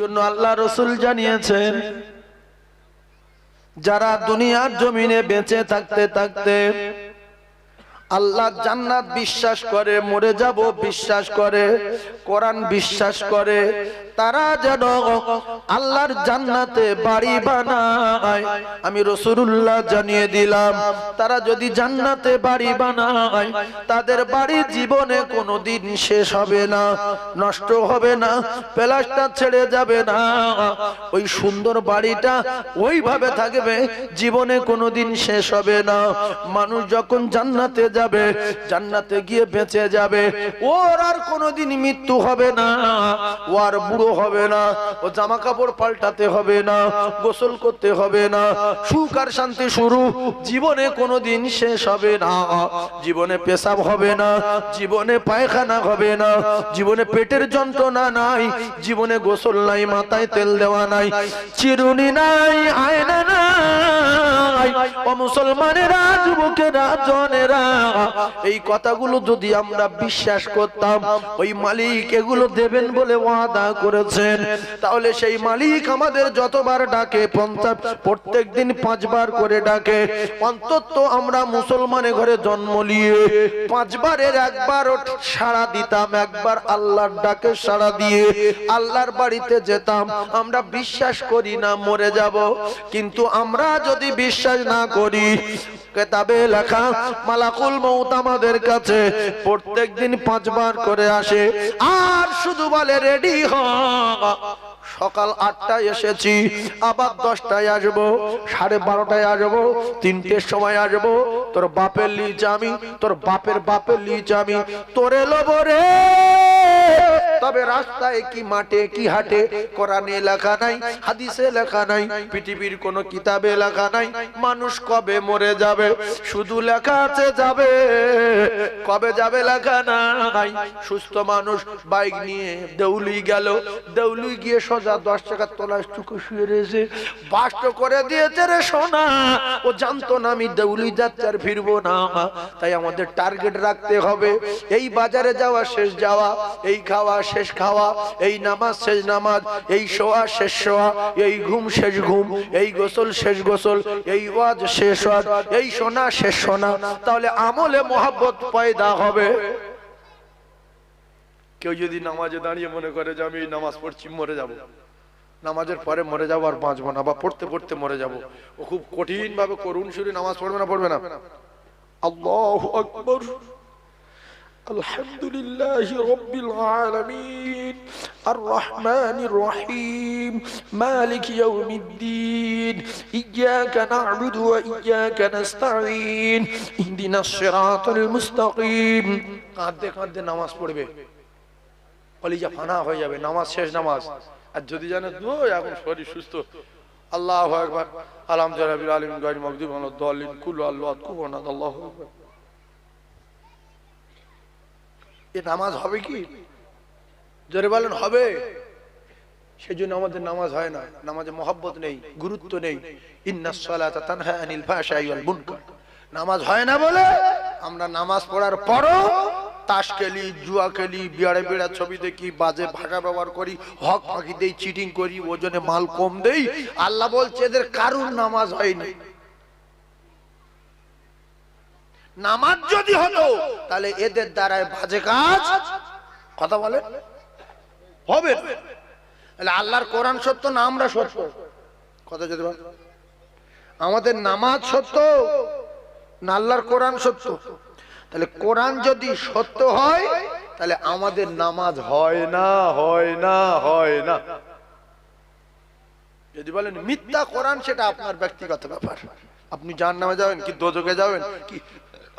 জন্য আল্লাহ রসুল জানিয়েছেন যারা দুনিয়ার জমিনে বেঁচে থাকতে থাকতে আল্লাহ জান্নাত বিশ্বাস করে, মরে যাব বিশ্বাস করে, কোরআন বিশ্বাস করে। তারা যেন আল্লাহর জান্নাতে বাড়ি বানায়, আমি রসুল্লাহ জানিয়ে দিলাম, তারা যদি জান্নাতে বাড়ি বানায়, তাদের বাড়ি জীবনে কোনো দিন শেষ হবে না, নষ্ট হবে না, প্লাস্টার ছেড়ে যাবে না। ওই সুন্দর বাড়িটা ওইভাবে থাকবে, জীবনে কোনো দিন শেষ হবে না। মানুষ যখন জান্নাতে যাবে, জান্নাতে গিয়ে বেঁচে যাবে। ওর আর কোনোদিন মৃত্যু হবে না, ও আর বুড়ো হবে না, ও জামা কাপড় পাল্টাতে হবে না, গোসল করতে হবে না। সুখ আর শান্তি শুরু, জীবনে কোনোদিন শেষ হবে না। জীবনে পেশাব হবে না, জীবনে পায়খানা হবে না, জীবনে পেটের যন্ত্রণা নাই, জীবনে গোসল নাই, মাথায় তেল দেওয়া নাই, চিরুনি নাই, আয়না নাই। ও মুসলমানেরা, যুবকেরা, জনেরা এই কথাগুলো যদি আমরা বিশ্বাস করতাম, ওই মালিক এগুলো দেবেন বলে ওয়াদা করেছেন। তাহলে সেই মালিক আমাদের যতবার ডাকে, পঞ্চাশ প্রত্যেক দিন পাঁচবার করে ডাকে। অন্তত আমরা মুসলমানের ঘরে জন্ম নিয়ে পাঁচবারের একবার সাড়া দিতাম, একবার আল্লাহর ডাকে সাড়া দিয়ে আল্লাহর বাড়িতে যেতাম। আমরা বিশ্বাস করি না, মরে যাব। কিন্তু আমরা যদি বিশ্বাস না করি, কেতাবে লেখা, মালাকুল মৌত আমাদের কাছে প্রত্যেক দিন পাঁচবার করে আসে। আর শুধু বলে রেডি হ। সকাল আটটায় এসেছি, আবার দশটায় আসব, সাড়ে বারোটায় আসব, তিনটের সময় আসব। তোর বাপের লিচ আমি, তোর বাপের বাপের লিচ আমি, তোরে এলো রে। তবে রাস্তায় কি মাঠে, কি হাটে, কোরআনে লেখা নাই, হাদিসে লেখা নাই, পৃথিবীর কোন কিতাবে লেখা নাই, মানুষ কবে মরে যাবে? শুধু লেখা আছে যাবে। কবে যাবে লেখা নাই? সুস্থ মানুষ বাইক নিয়ে দেউলি গেল, দেউলি গিয়ে সোজা দশ টাকার তলায় টুকু শুয়ে রয়েছে। বাস্ট করে দিয়েছে রে সোনা। ও জানতো না আমি দেউলি যাচ্ছে ফিরবো না। তাই আমাদের টার্গেট রাখতে হবে। এই বাজারে যাওয়া, শেষ যাওয়া, এই খাওয়া, শেষ খাওয়া, এই নামাজ, শেষ নামাজ, এই শোয়া, শেষ শোয়া, এই ঘুম, শেষ ঘুম, এই গোসল, শেষ গোসল, এই ওয়াজ, শেষ ওয়াজ, এই সোনা, শেষ সোনা। তাহলে আমলে মোহাব্বত পয়দা হবে। কেউ যদি নামাজে দাঁড়িয়ে মনে করে যে আমি এই নামাজ পড়ছি মরে যাব নামাজের পরে মরে যাবো আর বাঁচবো না বা পড়তে পড়তে মরে যাব ও খুব কঠিন ভাবে করুন সুরি নামাজ পড়বে না পড়বে না আল্লাহ আকবর الحمد لله رب العالمين الرحمن الرحيم مالك يوم الدين إياك نعبد وإياك نستعين اهدنا الصراط المستقيم কাঁদতে কাঁদতে নামাজ পড়বে কলিজা ফানা হয়ে যাবে, নামাজ শেষ নামাজ। আর যদি জানে তো এখন শরীর সুস্থ। আল্লাহ একবার আলহামদুলিল্লাহ আলিম গাড়ি আল্লাহ দলিন কুল আল্লাহ কুবনাদ আল্লাহ। এ নামাজ হবে কি? জোরে বলেন, হবে। সেই জন্য আমাদের নামাজ হয় না। নামাজে মহব্বত নেই, গুরুত্ব নেই। নামাজ হয় না বলে আমরা নামাজ পড়ার পরও তাস খেলি, জুয়া খেলি বিয়ারে বিড়া ছবি দেখি, বাজে ভাষা ব্যবহার করি, হক ফাঁকি দেই চিটিং করি, ওজনে মাল কম দেই। আল্লাহ বলছে, এদের কারুর নামাজ হয়নি। নামাজ যদি হতো তাহলে এদের দ্বারায় বাজে কাজ। কথা বলে? হবে। তাহলে আল্লাহর কোরআন সত্য না আমরা সত্য? কথা যদি আমাদের নামাজ সত্য, না আল্লাহর কোরআন সত্য? তাহলে কোরআন যদি সত্য হয়, তাহলে আমাদের নামাজ হয় না হয় না হয় না। যদি বলেন মিথ্যা কোরআন, সেটা আপনার ব্যক্তিগত ব্যাপার। আপনি যার নামে যাবেন, কি দোজকে যাবেন, কি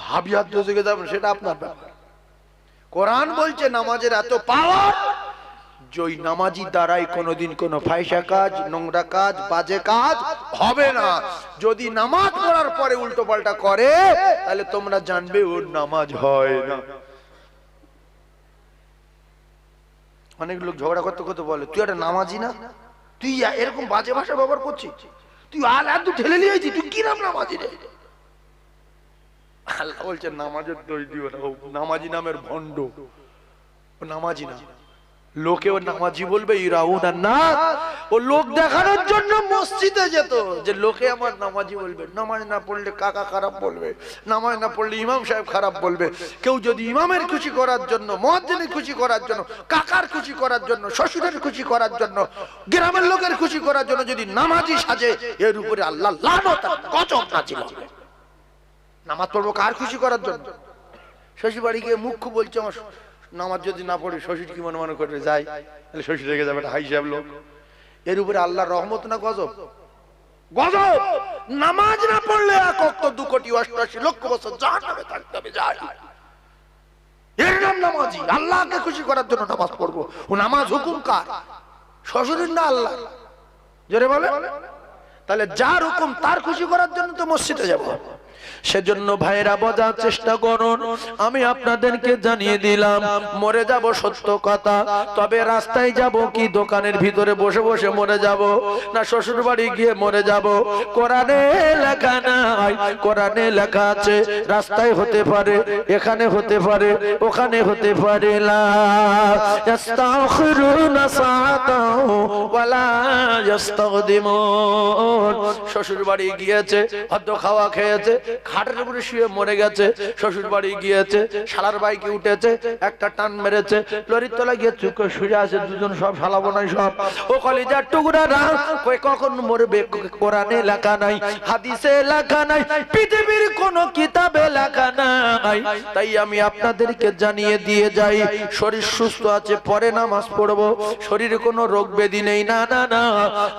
হাবিহাত দোজকে যাবেন, সেটা আপনার ব্যাপার। কোরআন বলছে, নামাজের এত পাওয়ার ওই নামাজি দ্বারাই কোনোদিন কোনো ফাইসা কাজ, নোংরা কাজ, বাজে কাজ হবে না। যদি নামাজ পড়ার পরে উল্টো পাল্টা করে, তাহলে তোমরা জানবে ওর নামাজ হয় না। অনেক লোক ঝগড়া করতে করতে বলে, তুই একটা নামাজি না? তুই এরকম বাজে ভাষা ব্যবহার করছিস? তুই আল এত ঠেলে নিয়েছি তুই কি নাম নামাজি রে? আল্লাহ বলছে, নামাজের দোষ দিও না নামাজি নামের ভণ্ড। নামাজি না। লোকেও নামাজি বলবে ও লোক দেখানোর জন্য মসজিদে যেত যে লোকে আমার নামাজি বলবে, নামাজ না পড়লে কাকা খারাপ বলবে, নামাজ না পড়লে ইমাম সাহেব খারাপ বলবে। কেউ যদি ইমামের খুশি করার জন্য মহাজিনের খুশি করার জন্য, কাকার খুশি করার জন্য, শ্বশুরের খুশি করার জন্য, গ্রামের লোকের খুশি করার জন্য যদি নামাজি সাজে, এর উপরে আল্লাহ হবে। নামাজ পড়ব কার খুশি করার জন্য? শ্বশুর বাড়ি গিয়ে মুখ্য বলছে আমার নামাজ যদি না পড়ে শ্বশুর কি মনে মনে করে যাই তাহলে শ্বশুর রেখে যাবে হাই সাহেব লোক। এর উপরে আল্লাহর রহমত না গজব? গজব! নামাজ না পড়লে এক অক্ত দু কোটি অষ্টআশি লক্ষ বছর জাহান্নামে থাকতে হবে, যাই। এর নাম নামাজি। আল্লাহকে খুশি করার জন্য নামাজ পড়ব। ও নামাজ হুকুম কার? শ্বশুরের না আল্লাহ জোরে বলে? তাহলে যার হুকুম তার খুশি করার জন্য তো মসজিদে যাব। সেজন্য ভাইরা বোঝার চেষ্টা করুন। আমি আপনাদেরকে জানিয়ে দিলাম, মরে যাব সত্য কথা, তবে রাস্তায় যাব কি, দোকানের ভিতরে বসে বসে মরে যাব, না শ্বশুর বাড়ি গিয়ে মরে যাব? কোরআনে লেখা নাই, কোরআনে লেখা আছে, রাস্তায় হতে পারে, এখানে হতে পারে, ওখানে হতে পারে, লা ইয়াস্তাখিরুনা সাআতাও ওয়ালা ইয়াস্তাকদিমুন শ্বশুর বাড়ি গিয়েছে, হদ্দ খাওয়া খেয়েছে খাটের উপরে শুয়ে মরে গেছে শ্বশুর বাড়ি গিয়েছে, শালার বাইকে উঠেছে, একটা টান মেরেছে, লরির তলা গিয়ে চুপ করে শুয়ে আছে, দুজন সব শালাবো নাই সব। ও কলিজার টুকরা না কই কখন মরবে, কোরআনে লেখা নাই, হাদিসে লেখা নাই, পৃথিবীর কোন কিতাবে লেখা নাই। তাই আমি আপনাদেরকে জানিয়ে দিয়ে যাই, শরীর সুস্থ আছে, পরে নামাজ পড়ব, শরীরে কোনো রোগ ব্যাধি নেই, না না না।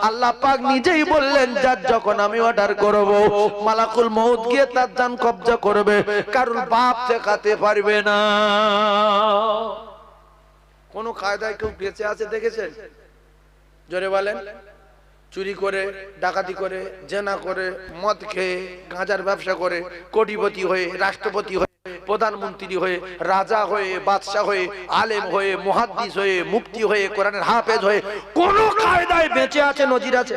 আল্লাহ পাক নিজেই বললেন, যার যখন আমি অর্ডার করব, মালাকুল মউত গিয়ে তার জান কবজা করবে কারণ বাপ দেখাতে পারবে না। কোন কায়দায় কেউ বেঁচে আছে দেখেছেন? জোরে বলেন। চুরি করে, ডাকাতি করে, জেনা করে, মদ খেয়ে, গাঁজার ব্যবসা করে, কোটিপতি হয়ে, রাষ্ট্রপতি হয়ে, প্রধানমন্ত্রী হয়ে, রাজা হয়ে, বাদশাহ হয়ে, আলেম হয়ে, মুহাদ্দিস হয়ে মুক্তি হয়ে, কোরআনের হাফেজ হয়ে, কোন কায়দায় বেঁচে আছে, নজির আছে?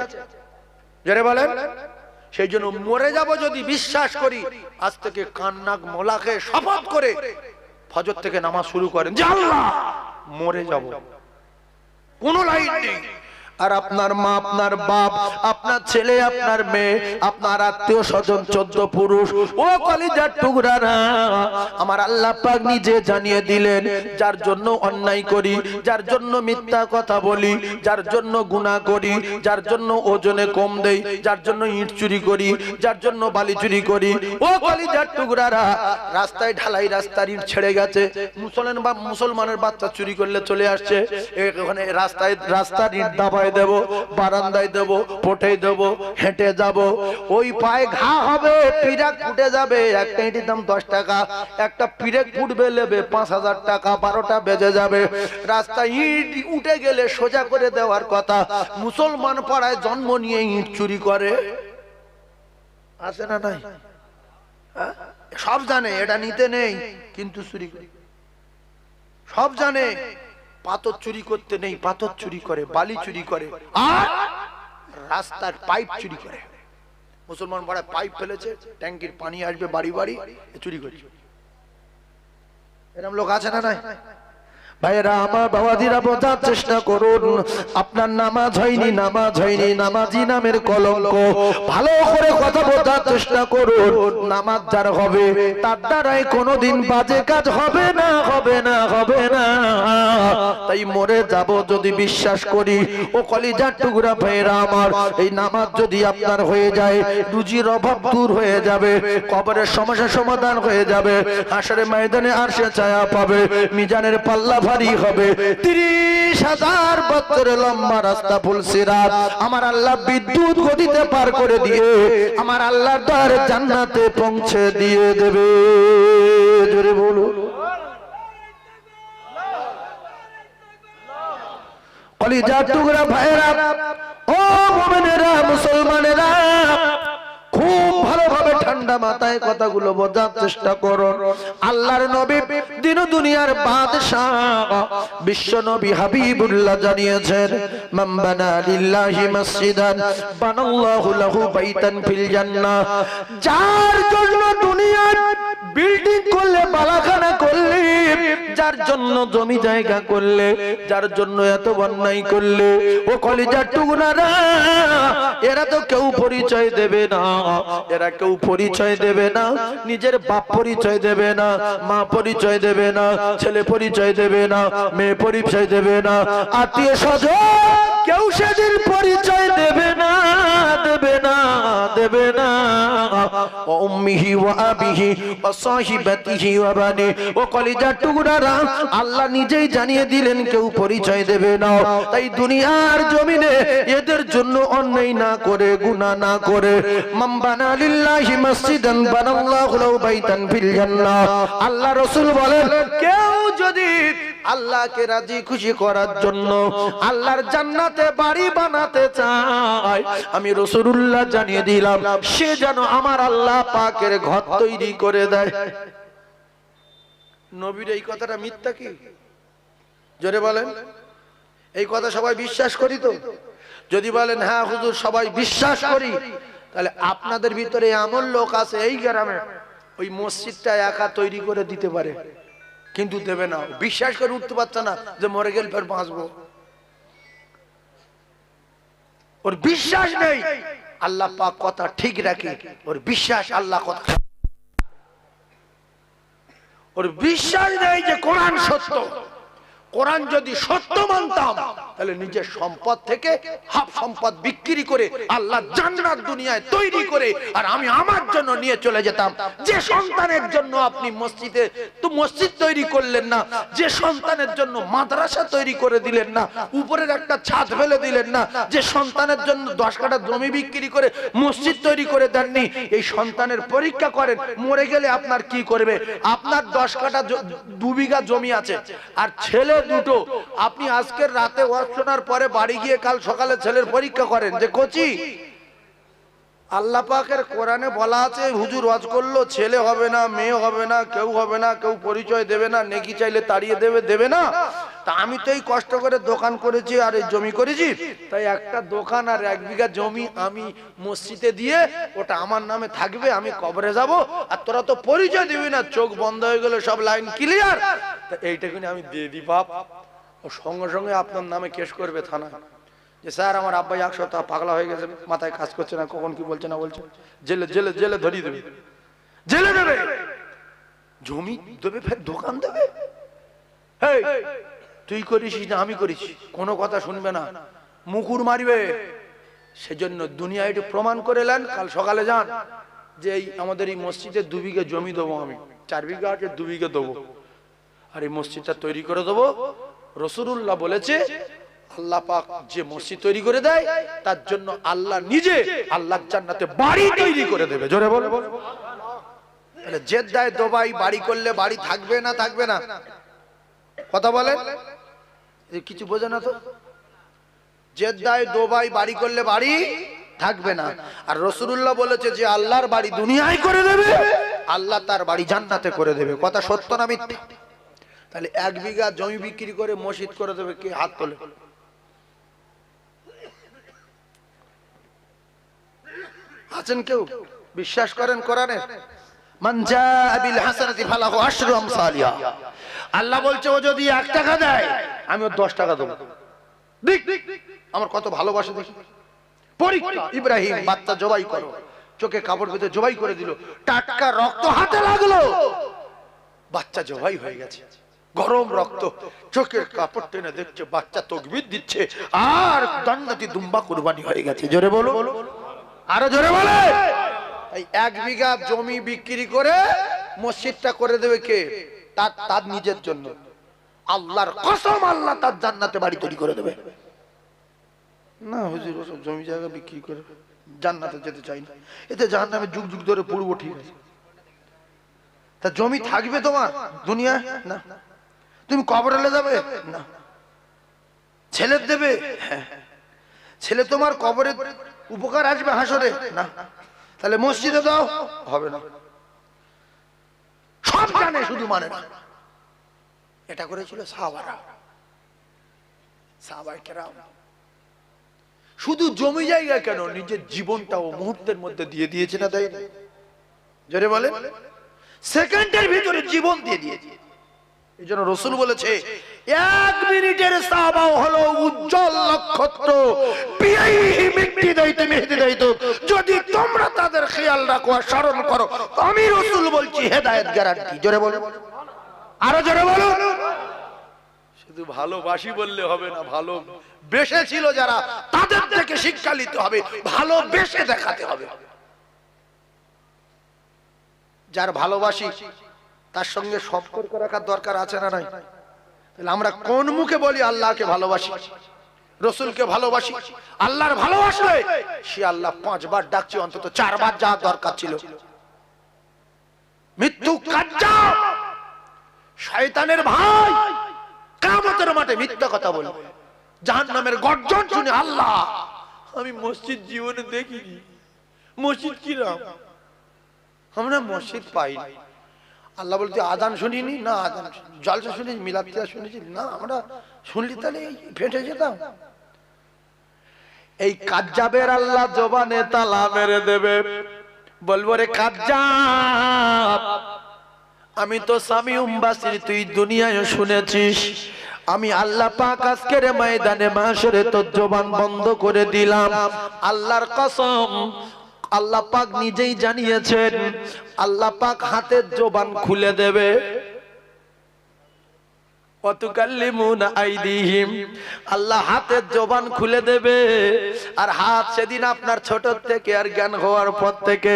জোরে বলেন। সেই জন্য মরে যাব যদি বিশ্বাস করি। আজ থেকে কান্নাক মোলাকে শপথ করে ফজর থেকে নামাজ শুরু করেন। মরে যাব। কোনো লাইট নেই। আর আপনার মা, আপনার বাপ, আপনার ছেলে, আপনার মেয়ে, আপনার আত্মীয় স্বজন, চোদ্দ পুরুষ, ও কলিজার টুকরারা, আমার আল্লাহ পাক নিজে জানিয়ে দিলেন, যার জন্য অন্যায় করি, যার জন্য মিথ্যা কথা বলি, যার জন্য গুনাহ করি, যার জন্য ওজনে কম দেই, যার জন্য ইট চুরি করি, যার জন্য বালি চুরি করি, ও কলিজার টুকরারা, রাস্তায় ঢালাই রাস্তার ইট ছেড়ে গেছে, মুসলমান বা মুসলমানের বাচ্চা চুরি করলে চলে আসছে এখানে রাস্তায়, রাস্তার ইট দাবায় দেব, বারান্দায় দেব পটে দেব, হেঁটে যাব। ওই পায়ে ঘা হবে, পিরাক ফুটে যাবে। একটা ইটির দাম দশ টাকা, একটা পিরেক ফুটবে নেবে পাঁচ হাজার টাকা, বারোটা বেজে যাবে। রাস্তা ইট উঠে গেলে সোজা করে দেওয়ার কথা। মুসলমান পাড়ায় জন্ম নিয়ে ইট চুরি করে। আছে না নাই? হ্যাঁ? সব জানে, এটা নিতে নেই, কিন্তু চুরি করে। সব জানে। পাথর চুরি করতে নেই পাথর চুরি করে বালি চুরি করে। আর? রাস্তার পাইপ চুরি করে। মুসলমান পাড়ায় পাইপ ফেলেছে ট্যাঙ্কির পানি আসবে বাড়ি বাড়ি চুরি করছে। এরকম লোক আছে না নাই? ভাইরা আমার বাবাদিরা বোঝার চেষ্টা করুন। আপনার নামাজ হয়নি নামাজ হয়নি, নামাজি নামের কলঙ্ক। ভালো করে কথা বোঝার চেষ্টা করুন। নামাজ যার হবে, তার দ্বারাই কোনোদিন বাজে কাজ হবে না হবে না হবে না। তাই মরে যাব যদি বিশ্বাস করি। ও কলিজার টুকরা ভাইরা আমার, এই নামাজ যদি আপনার হয়ে যায়, রুজির অভাব দূর হয়ে যাবে, কবরের সমস্যা সমাধান হয়ে যাবে হাসরে ময়দানে আর সে ছায়া পাবে, মিজানের পাল্লা ভারী হবে তিরিশ হাজার বছরের লম্বা রাস্তা ফুল সিরাত। আমার আল্লাহ বিদ্যুৎ গতিতে পার করে দিয়ে আমার আল্লাহর দ্বারে জান্নাতে পৌঁছে দিয়ে দেবে। জোরে বলুন কলিজার টুকরা ভাইরা ও মুমিনেরা, মুসলমানেরা ঠান্ডা মাথায় কথাগুলো বোঝার চেষ্টা করুন আল্লাহর নবী দিন দুনিয়ার বাদশাহ বিশ্ব নবী হাবিবুল্লাহ জানিয়েছেন মামবানা লিল্লাহি মসজিদান, বানাল্লাহু লাহু বাইতান ফিল জান্নাহ। যার জন্য দুনিয়ার বিল্ডিং করলে, বালাখানা করলে, যার জন্য জমি জায়গা করলে, যার জন্য এত বন্যাই করলে, ও কলিজার টুকরারা, এরা তো কেউ পরিচয় দেবে না, এরা কেউ পরিচয় দেবে না, নিজের বাপ পরিচয় দেবে না, মা পরিচয় দেবে না, ছেলে পরিচয় দেবে না, মেয়ে পরিচয় দেবে না, আত্মীয় স্বজন কেউ সেদিন পরিচয় দেবে না দেবে না দেবে না। ও উম্মিহি ওয়া আবিহি সাহিবাতিহি ওয়া বানি। ও কলিজার আল্লাহ নিজেই জানিয়ে দিলেন, কেউ পরিচয় দেবে না। তাই দুনিয়ার জমিনে এদের জন্য অন্যায় না করে, গুনাহ না করে। মান বানা লিল্লাহি মসজিদান বানাল্লাহু লাহু বাইতান ফিল জান্নাহ। আল্লাহ রাসূল বলেন, কেউ যদি আল্লাহকে রাজি খুশি করার জন্য আল্লাহর জান্নাতে বাড়ি বানাতে চায়। আমি রসুল্লাহ জানিয়ে দিলাম, সে যেন আমার আল্লাহ পাকের ঘর তৈরি করে দেয়। নবীর এই কথাটা মিথ্যা কি? জোরে বলেন। এই কথা সবাই বিশ্বাস করি তো? যদি বলেন হ্যাঁ হুজুর, সবাই বিশ্বাস করি। তাহলে আপনাদের ভিতরে এমন লোক আছে এই গ্রামে, ওই মসজিদটা একা তৈরি করে দিতে পারে। কিন্তু দেবে না। বিশ্বাস করে উঠতে পারছে না যে মরে গেল ফের বাঁচবো। ওর বিশ্বাস নেই। আল্লাহ পাক কথা ঠিক রাখে। ওর বিশ্বাস আল্লাহ কথা ওর বিশ্বাস নেই যে কোরআন সত্য। কোরআন যদি সত্য মানতাম তাহলে নিজের সম্পদ থেকে হাফ সম্পদ বিক্রি করে আল্লাহ জান্নাত দুনিয়ায় তৈরি করে আর আমি আমার জন্য নিয়ে চলে যেতাম। যে সন্তানের জন্য আপনি মসজিদে তো মসজিদ তৈরি করলেন না, যে সন্তানের জন্য মাদ্রাসা তৈরি করে দিলেন না, উপরের একটা ছাদ ফেলে দিলেন না, যে সন্তানের জন্য দশ কাটা জমি বিক্রি করে মসজিদ তৈরি করে দেননি, এই সন্তানের পরীক্ষা করেন, মরে গেলে আপনার কি করবে? আপনার দশ কাটা দু বিঘা জমি আছে, আর ছেলে দুটো, আপনি আজকের রাতে ওয়াজ শোনার পরে বাড়ি গিয়ে কাল সকালে ছেলের পরীক্ষা করেন যে, কোচি, আল্লাহ পাকের কোরআনে বলা আছে, হুজুর ওয়াজ করল, ছেলে হবে না, মেয়ে হবে না, কেউ হবে না, কেউ পরিচয় দেবে না, নেকি চাইলে তাড়িয়ে দেবে দেবে না? তা আমি তো এই কষ্ট করে দোকান করেছি আর এই জমি করেছি। তাই একটা দোকান আর এক বিঘা জমি আমি মসজিদে দিয়ে ওটা আমার নামে থাকবে, আমি কবরে যাব, আর তোরা তো পরিচয় দিবি না, চোখ বন্ধ হয়ে গেলে সব লাইন ক্লিয়ার তা এইটাকুনি আমি দিয়ে দিই, বাপ। ও সঙ্গে সঙ্গে আপনার নামে কেস করবে থানা যে স্যার, আমার আব্বাই এক সপ্তাহ পাগলা হয়ে গেছে, মাথায় কাজ করছে না, কখন কি বলছে না বলছে। জেলে জেলে জেলে ধরিয়ে দেবে। জেলে দেবে! জমি দেবে, ফের দোকান দেবে? তুই করিস না, আমি করেছি কোনো কথা শুনবে না। মুকুর মারিবে। সেজন্য দুনিয়া একটু প্রমাণ করে নেন, কাল সকালে যান। যে এই আমাদের এই মসজিদে দু বিঘে জমি দেবো আমি। চার বিঘা আছে, দু বিঘে দেবো। আর এই মসজিদটা তৈরি করে দেবো। রসুল্লাহ বলেছে, আল্লাহ পাক যে মসজিদ তৈরি করে দেয়, তার জন্য আল্লাহ নিজে আল্লাহ জান্নাতে বাড়ি তৈরি করে দেবে। জোরে বলে জেদ্দায় দোবাই বাড়ি করলে বাড়ি থাকবে না থাকবে না? কথা বলেন এ কিছু বোঝে না তো? জেদ্দায় দোবাই বাড়ি করলে বাড়ি থাকবে না। আর রসুল্লাহ বলেছে যে আল্লাহর বাড়ি দুনিয়ায় করে দেবে, আল্লাহ তার বাড়ি জান্নাতে করে দেবে। কথা সত্য না মিথ্যা? তাহলে এক বিঘা জমি বিক্রি করে মসজিদ করে দেবে কে? হাত তোলে। আছেন কেউ? বিশ্বাস করেন কোরআনে? জাআ বিল হাসানাতি ফালাহু আশরু আমসালিহা। আল্লাহ বলছে, ও যদি এক টাকা দেয়, আমি ওর দশ টাকা দেবো। দেখ আমার কত ভালোবাসে দেখি। ইব্রাহিম, বাচ্চা জবাই করো। চোখে কাপড় বেঁধে জবাই করে দিল। টাটকা রক্ত হাতে লাগল। বাচ্চা জবাই হয়ে গেছে। গরম রক্ত, চোখের কাপড় টেনে দেখছে, বাচ্চা তকবির দিচ্ছে, আর দণ্ডতি দুম্বা কুরবানি হয়ে গেছে। জোরে বলো আরও জোরে বলে। এক বিঘা জমি বিক্রি করে মসজিদটা করে দেবে কে? তার তার নিজের জন্য। আল্লাহর কসম আল্লাহ তার জান্নাতে বাড়ি তৈরি করে দেবে। না, হুজুর, ওসব জমি জায়গা বিক্রি করে জান্নাতে যেতে চাই না। এতে জাহান্নামে যুগ যুগ ধরে পড়ব ঠিক আছে। তা জমি থাকবে তোমার দুনিয়া না। তুমি কবরেলে যাবে? না। ছেলের দেবে? হ্যাঁ। ছেলে তোমার কবরে উপকার আসবে হাসরে? না। তাহলে মসজিদে দাও হবে না। সব জানে, শুধু মানে না। এটা করেছিল সাহাবারা। সাহাবার কেরাম। শুধু জমি জায়গা কেন? নিজের জীবনটাও মুহূর্তের মধ্যে দিয়ে দিয়েছে না তাই জোরে বলে সেকেন্ডের ভিতরে জীবন দিয়ে দিয়েছে। এই জন্য রসুল বলেছে, এক মিনিটের হলো উজ্জ্বল নক্ষত্র। যদি তোমরা তাদের খেয়াল রাখো আর স্মরণ করো, আমি রসুল বলছি, হেদায়েত গ্যারান্টি। জোরে বলো আরও জোরে বলো শুধু ভালোবাসি বললে হবে না, ভালো বেশে ছিল যারা, তাদের থেকে শিক্ষা নিতে হবে, ভালো বেশে দেখাতে হবে। যার ভালোবাসি তার সঙ্গে সম্পর্ক রাখার দরকার আছে না নাই? তাহলে আমরা কোন মুখে বলি আল্লাহকে ভালোবাসি? রসুলকে ভালোবাসি? আল্লাহর ভালোবাসলে সে আল্লাহ পাঁচবার ডাকছে, অন্তত চারবার যাওয়ার দরকার ছিল। মৃত্যু শয়তানের ভাই কামতের মাঠে মিথ্যা কথা বলে জাহান নামের গর্জন শুনে আল্লাহ, আমি মসজিদ জীবনে দেখিনি। মসজিদ কিরাম? আমরা মসজিদ পাইনি। আল্লাহ বলতে আদান শুনিনি? না, আদান জলসা শুনেছি মিলাদ শুনেছি। না, আমরা শুনলি তাহলে ফেটে যেতাম। এই কাজ্জাবের আল্লাহ জবানে তালা মেরে দেবে। বলব রে কাজ্জাব, আমি তো স্বামী উম্বাসির তুই দুনিয়ায় শুনেছিস। আমি আল্লাহ পাক আজকের ময়দানে মাসরে তোর জবান বন্ধ করে দিলাম। আল্লাহর কসম আল্লাহ পাক নিজেই জানিয়েছেন আল্লাহ পাক হাতের জোবান খুলে দেবে। খুলে দেবে। আর হাত সেদিন আপনার ছোট থেকে আর পর থেকে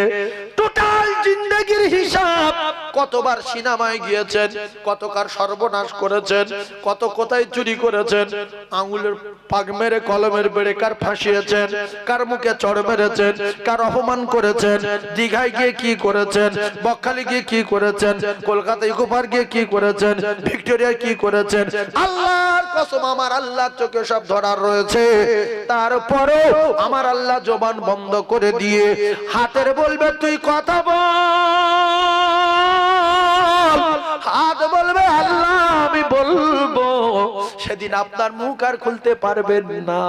কতবার সিনেমায় গিয়েছেন, কতকার সর্বনাশ করেছেন, কত কোথায় চুরি করেছেন, আঙুলের পাগ মেরে কলমের বেড়ে কার ফাঁসিয়েছেন, কার মুখে চড় মেরেছেন, কার অপমান করেছেন, দীঘায় গিয়ে কি করেছেন, বকখালি গিয়ে কি করেছেন কলকাতা ইকো পার্ক গিয়ে কি করেছেন ভিক্টোরিয়া কি করেছেন আল্লাহর কসম, আমার আল্লাহর চোখে সব ধরার রয়েছে। তারপরে আমার আল্লাহ জবান বন্ধ করে দিয়ে হাতের বলবে, তুই কথা বল। হাত বলবে, আল্লাহ বলব, সেদিন আপনার মুখ আর খুলতে পারবেন না।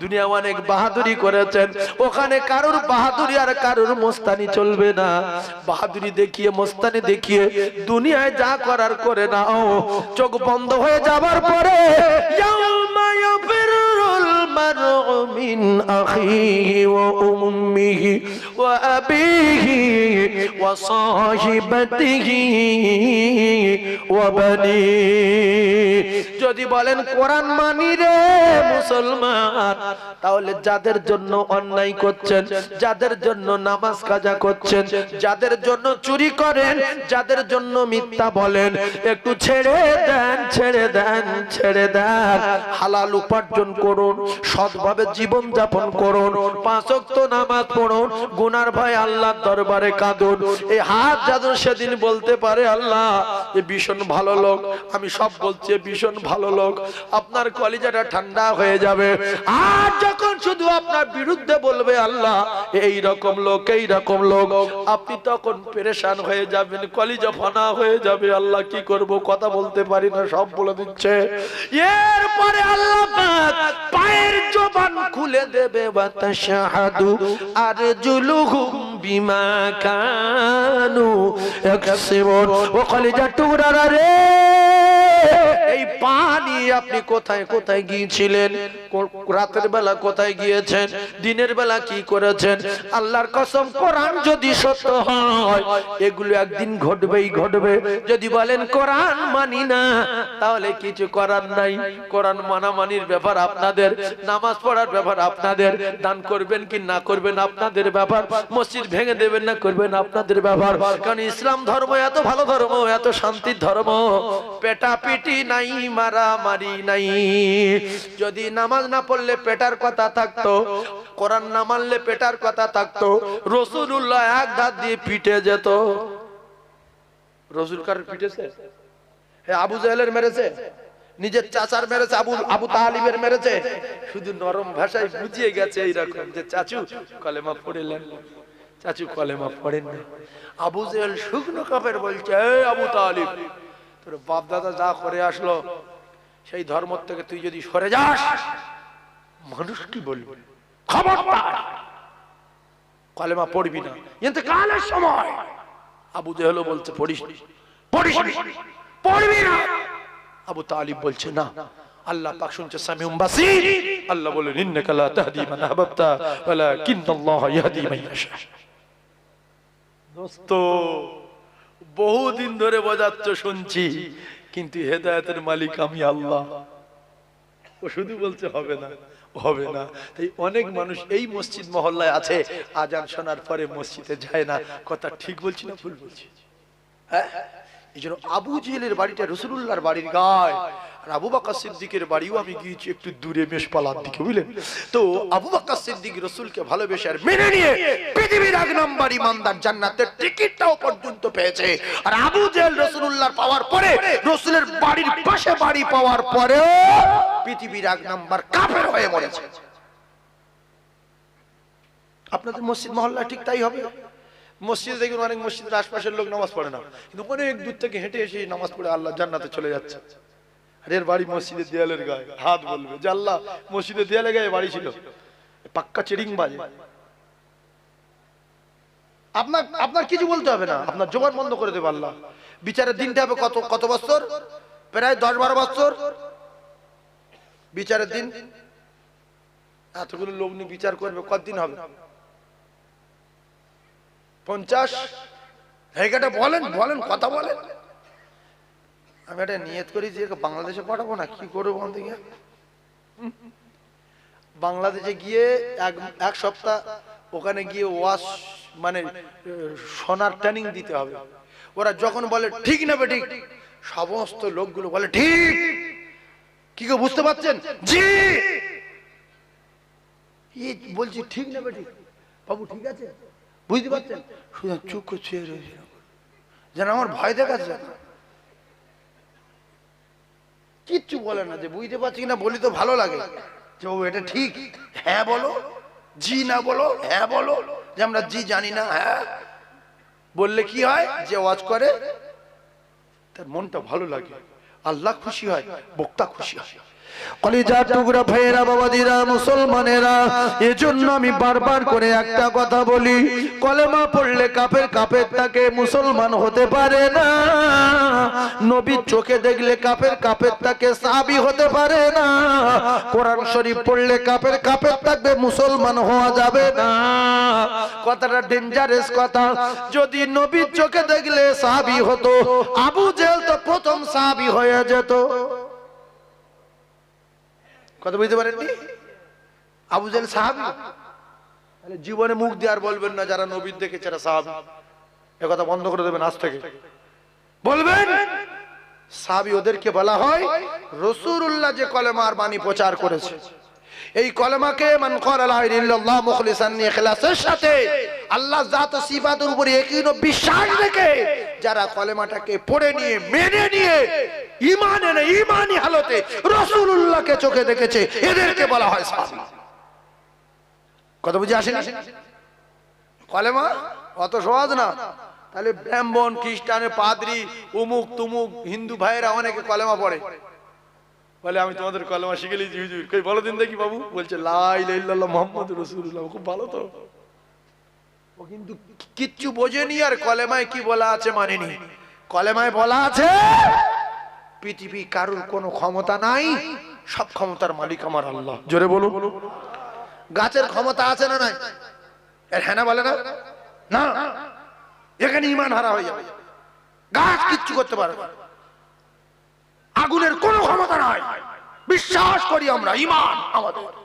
দুনিয়া অনেক বাহাদুরি করেছেন, ওখানে কারোর বাহাদুরি আর কারোর মোস্তানি চলবে না। বাহাদুরি দেখিয়ে, মোস্তানি দেখিয়ে দুনিয়ায় যা করার করে নাও। চোখ বন্ধ হয়ে যাবার পরে উম্মিহি ওয়া আবিহি ওয়া সাহিবাতিহি ওয়া বানিহি যদি বলেন, কোরআন মানি রে মুসলমান, তাহলে যাদের জন্য অন্যায় করছেন, যাদের জন্য নামাজ কাজা করছেন, যাদের জন্য চুরি করেন, যাদের জন্য মিথ্যা বলেন, একটু ছেড়ে দেন ছেড়ে দেন ছেড়ে দেন, হালাল উপার্জন করুন সৎভাবে জীবন যাপন করুন পাঁচ ওয়াক্ত নামাজ পড়ুন গুনার ভয় আল্লাহর দরবারে কাঁদুন। এই হাত যাদের সেদিন বলতে পারে আল্লাহ এ ভীষণ ভালো লোক আমি সব বলছি ভীষণ ভালো লোক আপনার কলিজাটা ঠান্ডা হয়ে যাবে। আর যখন শুধু আপনার বিরুদ্ধে বলবে আল্লাহ এই রকম লোক এই রকম লোক আপনি তখন পেরেশান হয়ে যাবেন কলিজা ফানা হয়ে যাবে। আল্লাহ কি করব কথা বলতে পারি না সব বলে দিচ্ছে। এরপরে আল্লাহ পাক পায়ের জবান খুলে দেবে বাতাসাহাদু আর জুলুহুম বিমা কানু ইয়াকসিবুন ও কলিজা টুকরা রে! এই পানি আপনি কোথায় কোথায় গিয়েছিলেন? রাতের বেলা কোথায় গিয়েছেন? দিনের বেলা কি করেছেন? আল্লাহর কসম, কোরআন যদি সত্য হয়, এগুলো একদিন ঘটবেই ঘটবে। যদি বলেন কোরআন মানি না, তাহলে কিছু করার নাই। কোরআন মানামানির ব্যাপার আপনাদের, নামাজ পড়ার ব্যাপার আপনাদের, দান করবেন কি না করবেন আপনাদের ব্যাপার, মসজিদ ভেঙে দেবেন না করবেন আপনাদের ব্যাপার। কারণ ইসলাম ধর্ম এত ভালো ধর্ম, এত শান্তির ধর্ম পেটা পিটি নাই মারা মারি নাই। যদি নামাজ না পড়লে পেটার কথা থাকতো, কোরআন না মানলে পেটার কথা থাকতো রসুল্লাহ এক ধাত দিয়ে পিটে যেত। রসুল কার পিটেছে? আবু জাহেলের মেরেছে? নিজের চাচার মেরেছে, আবু আবু তালিবের মেরেছে? শুধু নরম ভাষায় বুঝিয়ে গেছে এইরকম যে চাচু কলেমা পড়েলেন। চাচু কলেমা পড়েন না আবু জেহেল শুকনো কাপের বলছে আবু তালিব তোর বাপ দাদা যা করে আসলো, সেই ধর্ম থেকে তুই যদি সরে যাস, মানুষ কি বলবে? পড়বি না। কিন্তু কালের সময় আবু জেহেলও বলছে, পড়িস পড়বি না। আবু তালিব বলছে, না। আল্লাহ পাক শুনছে, সামিউম আল্লাহ বলেন ইন্নাকা লা তাহদি মান ইয়াহদি মান ইয়াশা। দোস্ত বহুদিন ধরে বোঝাচ্ছ শুনছি, কিন্তু হেদায়তের মালিক আমি আল্লাহ। ও শুধু বলছে হবে না হবে না। তাই অনেক মানুষ এই মসজিদ মহল্লায় আছে, আজান শোনার পরে মসজিদে যায় না। কথা ঠিক বলছি না ভুল বলছি? হ্যাঁ? এই আবু জেলের বাড়িটা রসুল্লাহর বাড়ির গায়। আবু বাক্কা সিদ্দিকের বাড়িও আমি একটু দূরে সিদ্দিক ভালোবেসে আর মেনে নিয়ে পেয়েছে। আর আবু পাওয়ার পরে, রসুলের বাড়ির পাশে বাড়ি পাওয়ার পরে পৃথিবীর আপনাদের মসজিদ মহল্লা ঠিক তাই হবে? মসজিদে দেখুন অনেক মসজিদের আশপাশের লোক নামাজ পড়ে না। কিন্তু অনেক দূর থেকে হেঁটে এসে নামাজ পড়ে আল্লাহ জান্নাতে চলে যাচ্ছে। আর এর বাড়ি মসজিদের দেয়ালের গায়ে, হাত বলবে যে আল্লাহ, মসজিদের দেয়ালে গায়ে বাড়ি ছিল। পাক্কা চেরিং বাজে আপনার আপনার কিছু বলতে হবে না। আপনার জোগান বন্ধ করে দেবে আল্লাহ। বিচারের দিনটা হবে কত কত বছর? প্রায় দশ বারো বছর। বিচারের দিন? এতগুলো লোক নিয়ে বিচার করবে, কতদিন হবে? পঞ্চাশ? জায়গাটা বলেন বলেন, কথা বলেন। আমি এটা নিয়ত করি যে বাংলাদেশে পাঠাবো না, কি করব গিয়ে? বাংলাদেশে গিয়ে এক এক সপ্তাহ ওখানে গিয়ে ওয়াশ মানে সোনার ট্রেনিং দিতে হবে। ওরা যখন বলে, ঠিক না বে ঠিক সমস্ত লোকগুলো বলে, ঠিক! কি গো, বুঝতে পারছেন? জি! বলছি, ঠিক না বে ঠিক বাবু, ঠিক আছে? বুঝতে পারছেন? শুধু চুপ ছুঁয়ে রয়েছে যেন আমার ভয় দেখাচ্ছে। কিচ্ছু বলে না যে বুঝতে পারছি না বলি তো ভালো লাগে। যে ও, এটা ঠিক। হ্যাঁ বলো। জি না বলো। হ্যাঁ বলো। যে আমরা জি জানি না হ্যাঁ। বললে কি হয়? যে ওয়াজ করে। তার মনটা ভালো লাগে। আল্লাহ খুশি হয়, বক্তা খুশি হয়। কলিজা টুকরা ভাইয়েরা বাবাদিরা মুসলমানেরা, এজন্য আমি বারবার করে একটা কথা বলি, কলেমা পড়লে কাপের কাপের তাকে মুসলমান হতে পারে না। নবীর চোখে দেখলে কাপের কাপের তাকে সাবি হতে পারে না। কোরআন শরীফ পড়লে কাপের কাপের থাকবে মুসলমান হওয়া যাবে না। কথাটা ডেঞ্জারাস কথা। যদি নবীর চোখে দেখলে সাবি হতো, আবু জেল তো প্রথম সাবি হয়ে যেত। কথা বুঝতে পারেননি? আবু জাহেল সাহাবি? তাহলে জীবনে মুখ দিয়ে আর বলবেন না যারা নবীন দেখেছে এরা সাহাবি। এ কথা বন্ধ করে দেবেন আজ থেকে। বলবেন? সাহাবি ওদেরকে বলা হয়, রসুরুল্লাহ যে কলেমার বাণী প্রচার করেছে। এই কলেমাকে মান ইল্লাল্লাহ মুখলিসান ইখলাসের সাথে আল্লাহ জাত ও সিফাতের উপরে একীন বিশ্বাস রেখে যারা কলেমাটাকে পড়ে নিয়ে, মেনে নিয়ে, ঈমান এনে ঈমানি হালতে রাসূলুল্লাহকে চোখে দেখেছে, এদেরকে বলা হয় সাহাবী। কথা বুঝে আসেন? কলেমা? অত সহজ না। তাহলে ব্রাহ্মণ খ্রিস্টানের পাদ্রি উমুক তুমুক হিন্দু ভাইয়েরা অনেকে কলেমা পড়ে। বলে, আমি তোমাদের কলেমা শিখে কই, বলো দিন দেখি বাবু। বলছে লাই লাইল্লাহ মোহাম্মদ রসুল্লাহ খুব ভালো তো। ও কিন্তু কিচ্ছু বোঝেনি আর কলেমায় কি বলা আছে মানেনি। কলেমায় বলা আছে, পৃথিবী কারুর কোনো ক্ষমতা নাই, সব ক্ষমতার মালিক আমার আল্লাহ। জোরে বলো গাছের ক্ষমতা আছে না নাই? হ্যাঁ বলে না? না। এখানে ইমান হারা হয়ে যাবে। গাছ কিচ্ছু করতে পারে না। আগুনের কোনো ক্ষমতা নাই। বিশ্বাস করি আমরা ইমান আমাদের।